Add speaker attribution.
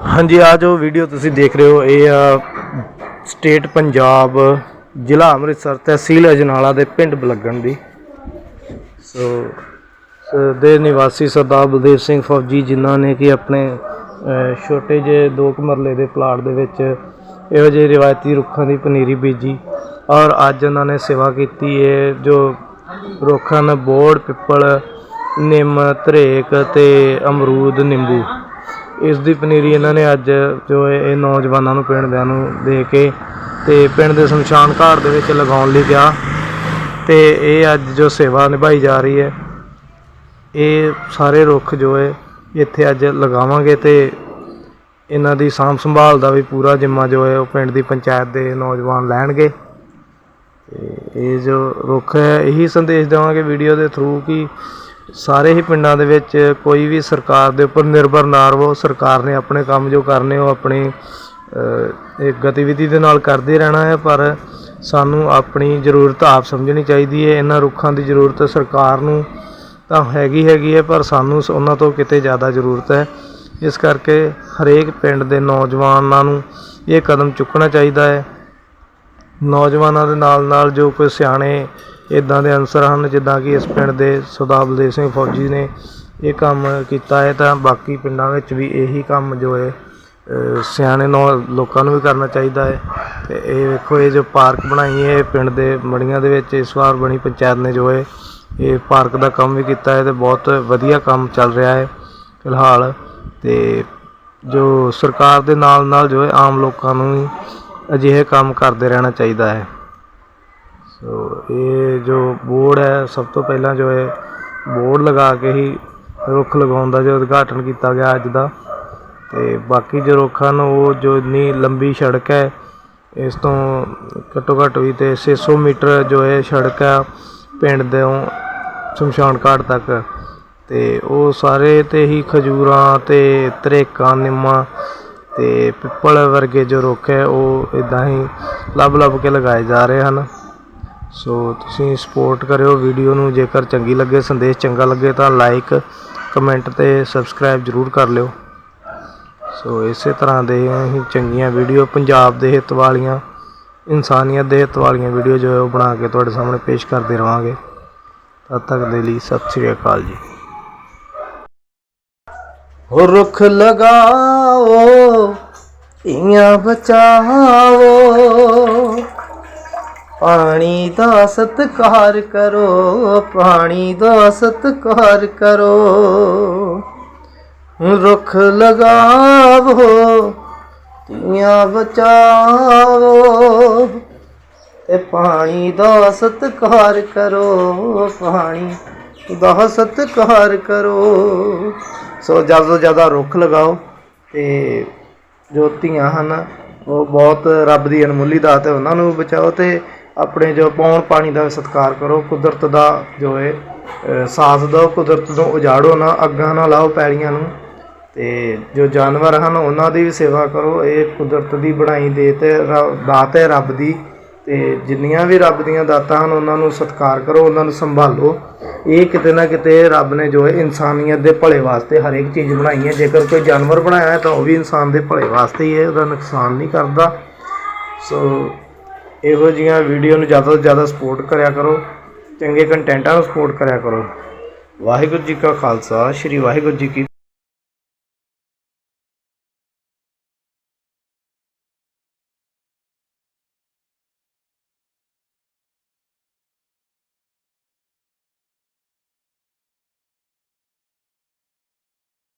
Speaker 1: ਹਾਂਜੀ, ਆ ਜੋ ਵੀਡੀਓ ਤੁਸੀਂ ਦੇਖ ਰਹੇ ਹੋ, ਇਹ ਆ ਸਟੇਟ ਪੰਜਾਬ ਜ਼ਿਲ੍ਹਾ ਅੰਮ੍ਰਿਤਸਰ ਤਹਿਸੀਲ ਅਜਨਾਲਾ ਦੇ ਪਿੰਡ ਬਲੱਗਣ ਦੀ। ਸੋ ਦੇ ਨਿਵਾਸੀ ਸਰਦਾਰ ਬਲਦੇਵ ਸਿੰਘ ਫੌਜੀ ਜਿਨ੍ਹਾਂ ਨੇ ਕਿ ਆਪਣੇ ਛੋਟੇ ਜਿਹੇ ਦੋ ਕੁ ਮਰਲੇ ਦੇ ਪਲਾਟ ਦੇ ਵਿੱਚ ਇਹੋ ਜਿਹੇ ਰਿਵਾਇਤੀ ਰੁੱਖਾਂ ਦੀ ਪਨੀਰੀ ਬੀਜੀ ਔਰ ਅੱਜ ਉਹਨਾਂ ਨੇ ਸੇਵਾ ਕੀਤੀ ਹੈ ਜੋ ਰੁੱਖਾਂ ਨੇ ਬੋੜ, ਪਿੱਪਲ, ਨਿੰਮ ਧਰੇਕ ਤੇ ਅਮਰੂਦ, ਨਿੰਬੂ। ਇਸ ਦੀ ਪਨੀਰੀ ਇਹਨਾਂ ਨੇ ਅੱਜ ਜੋ ਇਹ ਇਹ ਨੌਜਵਾਨਾਂ ਨੂੰ ਪਿੰਡ ਦਿਆਂ ਨੂੰ ਦੇ ਕੇ ਅਤੇ ਪਿੰਡ ਦੇ ਸ਼ਮਸ਼ਾਨ ਘਾਟ ਦੇ ਵਿੱਚ ਲਗਾਉਣ ਲਈ ਕਿਹਾ ਅਤੇ ਇਹ ਅੱਜ ਜੋ ਸੇਵਾ ਨਿਭਾਈ ਜਾ ਰਹੀ ਹੈ, ਇਹ ਸਾਰੇ ਰੁੱਖ ਜੋ ਹੈ ਇੱਥੇ ਅੱਜ ਲਗਾਵਾਂਗੇ ਅਤੇ ਇਹਨਾਂ ਦੀ ਸਾਂਭ ਸੰਭਾਲ ਦਾ ਵੀ ਪੂਰਾ ਜ਼ਿੰਮਾ ਜੋ ਹੈ ਉਹ ਪਿੰਡ ਦੀ ਪੰਚਾਇਤ ਦੇ ਨੌਜਵਾਨ ਲੈਣਗੇ। ਤੇ ਇਹ ਜੋ ਰੁੱਖ ਹੈ, ਇਹੀ ਸੰਦੇਸ਼ ਦੇਵਾਂਗੇ ਵੀਡੀਓ ਦੇ ਥਰੂ ਕਿ ਸਾਰੇ ਹੀ ਪਿੰਡਾਂ ਦੇ ਵਿੱਚ ਕੋਈ ਵੀ ਸਰਕਾਰ ਦੇ ਉੱਪਰ ਨਿਰਭਰ ਨਾ ਰਹੋ ਸਰਕਾਰ ਨੇ ਆਪਣੇ ਕੰਮ ਜੋ ਕਰਨੇ ਉਹ ਆਪਣੀ ਅਹ, ਗਤੀਵਿਧੀ ਦੇ ਨਾਲ ਕਰਦੇ ਰਹਿਣਾ ਹੈ ਪਰ ਸਾਨੂੰ ਆਪਣੀ ਜ਼ਰੂਰਤ ਆਪ ਸਮਝਣੀ ਚਾਹੀਦੀ ਹੈ। ਇਹਨਾਂ ਰੁੱਖਾਂ ਦੀ ਜ਼ਰੂਰਤ ਸਰਕਾਰ ਨੂੰ ਤਾਂ ਹੈਗੀ ਹੈਗੀ ਹੈ ਪਰ ਸਾਨੂੰ ਸ- ਉਹਨਾਂ ਤੋਂ ਕਿਤੇ ਜ਼ਿਆਦਾ ਜ਼ਰੂਰਤ ਹੈ। ਇਸ ਕਰਕੇ ਹਰੇਕ ਪਿੰਡ ਦੇ ਨੌਜਵਾਨਾਂ ਨੂੰ ਇਹ ਕਦਮ ਚੁੱਕਣਾ ਚਾਹੀਦਾ ਹੈ। ਨੌਜਵਾਨਾਂ ਦੇ ਨਾਲ ਨਾਲ ਜੋ ਕੋਈ ਸਿਆਣੇ ਇੱਦਾਂ ਦੇ ਅਨਸਰ ਹਨ, ਜਿੱਦਾਂ ਕਿ ਇਸ ਪਿੰਡ ਦੇ ਸਰਦਾਰ ਬਲਦੇਵ ਸਿੰਘ ਫੌਜੀ ਨੇ ਇਹ ਕੰਮ ਕੀਤਾ ਹੈ, ਤਾਂ ਬਾਕੀ ਪਿੰਡਾਂ ਵਿੱਚ ਵੀ ਇਹੀ ਕੰਮ ਜੋ ਹੈ ਸਿਆਣੇ ਨੌ ਲੋਕਾਂ ਨੂੰ ਵੀ ਕਰਨਾ ਚਾਹੀਦਾ ਹੈ। ਅਤੇ ਇਹ ਵੇਖੋ, ਇਹ ਜੋ ਪਾਰਕ ਬਣਾਈ ਹੈ ਪਿੰਡ ਦੇ ਮੜੀਆਂ ਦੇ ਵਿੱਚ ਇਸ ਵਾਰ ਬਣੀ ਪੰਚਾਇਤ ਨੇ ਜੋ ਹੈ, ਇਹ ਪਾਰਕ ਦਾ ਕੰਮ ਵੀ ਕੀਤਾ ਹੈ ਅਤੇ ਬਹੁਤ ਵਧੀਆ ਕੰਮ ਚੱਲ ਰਿਹਾ ਹੈ ਫਿਲਹਾਲ। ਅਤੇ ਜੋ ਸਰਕਾਰ ਦੇ ਨਾਲ ਨਾਲ ਜੋ ਹੈ, ਆਮ ਲੋਕਾਂ ਨੂੰ ਵੀ ਅਜਿਹੇ ਕੰਮ ਕਰਦੇ ਰਹਿਣਾ ਚਾਹੀਦਾ ਹੈ। ਸੋ ਇਹ ਜੋ ਬੋਰਡ ਹੈ, ਸਭ ਤੋਂ ਪਹਿਲਾਂ ਜੋ ਹੈ ਬੋਰਡ ਲਗਾ ਕੇ ਹੀ ਰੁੱਖ ਲਗਾਉਣ ਦਾ ਜੋ ਉਦਘਾਟਨ ਕੀਤਾ ਗਿਆ ਅੱਜ ਦਾ। ਤੇ ਬਾਕੀ ਜੋ ਰੁੱਖ ਹਨ, ਉਹ ਜੋ ਇੰਨੀ ਲੰਬੀ ਸੜਕ ਹੈ, ਇਸ ਤੋਂ ਘੱਟੋ ਘੱਟ ਵੀ ਤੇ 600 ਮੀਟਰ ਜੋ ਹੈ ਸੜਕ ਹੈ ਪਿੰਡ ਦੇ ਸ਼ਮਸ਼ਾਨ ਘਾਟ ਤੱਕ। ਤੇ ਉਹ ਸਾਰੇ ਤੇ ਹੀ ਖਜੂਰਾਂ ਤੇ ਤਰੇਕਾਂ, ਨਿੰਮਾਂ ਤੇ ਪਿੱਪਲ ਵਰਗੇ ਜੋ ਰੁੱਖ ਹੈ, ਉਹ ਇਦਾਂ ਹੀ ਲੱਭ ਲੱਭ ਕੇ ਲਗਾਏ ਜਾ ਰਹੇ ਹਨ। ਸੋ ਤੁਸੀਂ ਸਪੋਰਟ ਕਰਿਓ ਵੀਡੀਓ ਨੂੰ, ਜੇਕਰ ਚੰਗੀ ਲੱਗੇ, ਸੰਦੇਸ਼ ਚੰਗਾ ਲੱਗੇ ਤਾਂ ਲਾਈਕ ਕਮੈਂਟ ਤੇ ਸਬਸਕ੍ਰਾਈਬ ਜਰੂਰ ਕਰ ਲਿਓ। ਸੋ ਇਸੇ ਤਰ੍ਹਾਂ ਦੇ ਹੀ ਚੰਗੀਆਂ ਵੀਡੀਓ ਪੰਜਾਬ ਦੇ ਹਿੱਤ ਵਾਲੀਆਂ, ਇਨਸਾਨੀਅਤ ਦੇ ਹਿੱਤ ਵਾਲੀਆਂ ਵੀਡੀਓ ਜੋ ਹੈ ਉਹ ਬਣਾ ਕੇ ਤੁਹਾਡੇ ਸਾਹਮਣੇ ਪੇਸ਼ ਕਰਦੇ ਰਵਾਂਗੇ। ਤਦ ਤੱਕ ਦੇ ਲਈ ਸਤਿ ਸ੍ਰੀ ਅਕਾਲ ਜੀ। ਹੋ ਰੁੱਖ ਲਗਾਓ ਧੀਆਂ ਬਚਾਓ। ਪਾਣੀ ਦਾ ਸਤਿਕਾਰ ਕਰੋ, ਪਾਣੀ ਦਾ ਸਤਿਕਾਰ ਕਰੋ। ਰੁੱਖ ਲਗਾਵੋ ਧੀਆਂ ਬਚਾਓ ਤੇ ਪਾਣੀ ਦਾ ਸਤਿਕਾਰ ਕਰੋ, ਪਾਣੀ ਦਾ ਸਤਿਕਾਰ ਕਰੋ। ਸੋ ਜ਼ਿਆਦਾ ਤੋਂ ਜ਼ਿਆਦਾ ਰੁੱਖ ਲਗਾਓ ਤੇ ਜੋ ਧੀਆਂ ਹਨ, ਉਹ ਬਹੁਤ ਰੱਬ ਦੀ ਅਨਮੁੱਲੀ ਦਾਤ ਹੈ, ਉਹਨਾਂ ਨੂੰ ਬਚਾਓ ਤੇ ਆਪਣੇ ਜੋ ਪੌਣ ਪਾਣੀ ਦਾ ਸਤਿਕਾਰ ਕਰੋ ਕੁਦਰਤ ਦਾ ਜੋ ਹੈ ਅਹ, ਸਾਥ ਦਿਓ ਕੁਦਰਤ ਤੋਂ ਉਜਾੜੋ ਨਾ ਅੱਗਾਂ ਨਾ ਲਾਓ ਪੈਲੀਆਂ ਨੂੰ। ਤੇ ਜੋ ਜਾਨਵਰ ਹਨ ਉਹਨਾਂ ਦੀ ਵੀ ਸੇਵਾ ਕਰੋ। ਇਹ ਕੁਦਰਤ ਦੀ ਬਣਾਈ ਦੇ ਤੇ ਰ- ਦਾਤ ਹੈ ਰੱਬ ਦੀ। ਤੇ ਜਿੰਨੀਆਂ ਵੀ ਰੱਬ ਦੀਆਂ ਦਾਤਾਂ ਹਨ ਉਹਨਾਂ ਨੂੰ ਸਤਿਕਾਰ ਕਰੋ ਉਹਨਾਂ ਨੂੰ ਸੰਭਾਲੋ। ਇਹ ਕਿਤੇ ਨਾ ਕਿਤੇ ਰੱਬ ਨੇ ਜੋ ਹੈ ਇਨਸਾਨੀਅਤ ਦੇ ਭਲੇ ਵਾਸਤੇ ਹਰ ਇੱਕ ਚੀਜ਼ ਬਣਾਈ ਹੈ। ਜੇਕਰ ਕੋਈ ਜਾਨਵਰ ਬਣਾਇਆ ਹੈ ਤਾਂ ਉਹ ਵੀ ਇਨਸਾਨ ਦੇ ਭਲੇ ਵਾਸਤੇ ਹੀ ਹੈ ਉਹਦਾ ਨੁਕਸਾਨ ਨਹੀਂ ਕਰਦਾ। ਸੋ ਇਹੋ ਜਿਹੀਆਂ ਵੀਡੀਓ ਨੂੰ ਜ਼ਿਆਦਾ ਤੋਂ ਜ਼ਿਆਦਾ ਸਪੋਰਟ ਕਰਿਆ ਕਰੋ, ਚੰਗੇ ਕੰਟੈਂਟਾਂ ਨੂੰ ਸਪੋਰਟ ਕਰਿਆ ਕਰੋ। ਵਾਹਿਗੁਰੂ ਜੀ ਕਾ ਖਾਲਸਾ, ਸ੍ਰੀ ਵਾਹਿਗੁਰੂ ਜੀ ਕੀ